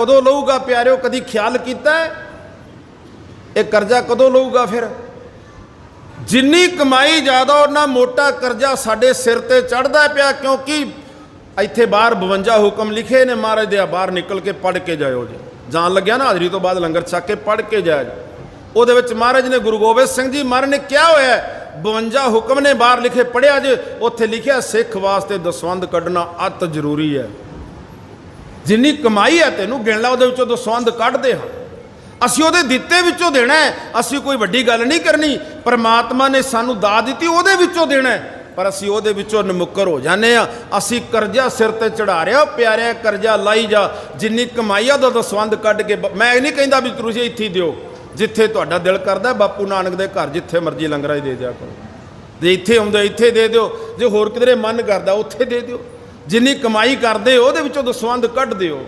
ਕਦੋਂ ਲਊਗਾ ਪਿਆਰਿਓ ਕਦੀ ਖਿਆਲ ਕੀਤਾ ਇਹ ਕਰਜ਼ਾ ਕਦੋਂ ਲਊਗਾ ਫਿਰ? ਜਿੰਨੀ ਕਮਾਈ ਜ਼ਿਆਦਾ ਉਹਨਾਂ ਮੋਟਾ ਕਰਜ਼ਾ ਸਾਡੇ ਸਿਰ ਤੇ ਚੜਦਾ ਪਿਆ ਕਿਉਂਕਿ ਇੱਥੇ ਬਾਹਰ 52 ਹੁਕਮ ਲਿਖੇ ਨੇ ਮਹਾਰਾਜ ਦੇ ਆ ਬਾਹਰ ਨਿਕਲ ਕੇ ਪੜ੍ਹ ਕੇ ਜਾਇਓ ਜੀ। ਜਾਣ ਲੱਗਿਆ ਨਾ ਹਾਜ਼ਰੀ ਤੋਂ ਬਾਅਦ ਲੰਗਰ ਛਕ ਕੇ ਪੜ੍ਹ ਕੇ ਜਾਇਓ ਜੀ। ਉਹਦੇ ਵਿੱਚ ਮਹਾਰਾਜ ਨੇ ਗੁਰੂ ਗੋਬਿੰਦ ਸਿੰਘ ਜੀ ਮਹਾਰਾਜ ਨੇ ਕਿਹਾ ਹੋਇਆ ਹੈ, 52 ਹੁਕਮ ਨੇ ਬਾਹਰ ਲਿਖੇ ਪੜਿਆ ਜੇ ਉੱਥੇ ਲਿਖਿਆ ਸਿੱਖ ਵਾਸਤੇ ਦਸਵੰਦ ਕੱਢਣਾ ਅਤ ਜ਼ਰੂਰੀ ਹੈ। ਜਿੰਨੀ ਕਮਾਈ ਹੈ ਤੈਨੂੰ ਗਿਣ ਲਾ, ਉਹਦੇ ਵਿੱਚੋਂ ਦਸਵੰਦ ਕੱਢਦੇ ਹਾਂ ਅਸੀਂ ਉਹਦੇ ਦਿੱਤੇ ਵਿੱਚੋਂ ਦੇਣਾ ਅਸੀਂ ਕੋਈ ਵੱਡੀ ਗੱਲ ਨਹੀਂ ਕਰਨੀ। ਪਰਮਾਤਮਾ ਨੇ ਸਾਨੂੰ ਦਾਤ ਦਿੱਤੀ, ਉਹਦੇ ਵਿੱਚੋਂ ਦੇਣਾ ਪਰ ਅਸੀਂ ਉਹਦੇ ਵਿੱਚੋਂ ਨਮੁੱਕਰ ਹੋ ਜਾਂਦੇ ਆ ਅਸੀਂ ਕਰਜ਼ਾ ਸਿਰ ਤੇ ਚੜਾ ਰਿਆ ਪਿਆਰਿਆ, ਕਰਜ਼ਾ ਲਾਈ ਜਾ। ਜਿੰਨੀ ਕਮਾਈ ਆ, ਉਹਦਾ ਦਸਵੰਦ ਕੱਢ ਕੇ ਬ- ਮੈਂ ਇਹ ਨਹੀਂ ਕਹਿੰਦਾ ਵੀ ਤੁਸੀਂ ਇੱਥੇ ਦਿਓ। ਜਿੱਥੇ ਤੁਹਾਡਾ ਦਿਲ ਕਰਦਾ ਬਾਪੂ ਨਾਨਕ ਦੇ ਘਰ, ਜਿੱਥੇ ਮਰਜ਼ੀ ਲੰਗਰਾਂ ਹੀ ਦੇ ਦਿਆ ਕਰੋ। ਜੇ ਇੱਥੇ ਆਉਂਦੇ, ਇੱਥੇ ਦੇ ਦਿਓ। ਜੇ ਹੋਰ ਕਿਧਰੇ ਮਨ ਕਰਦਾ, ਉੱਥੇ ਦੇ ਦਿਓ। ਜਿੰਨੀ ਕਮਾਈ ਕਰਦੇ ਹੋ ਉਹਦੇ ਵਿੱਚੋਂ ਦਸਵੰਦ ਕੱਢ ਦਿਓ।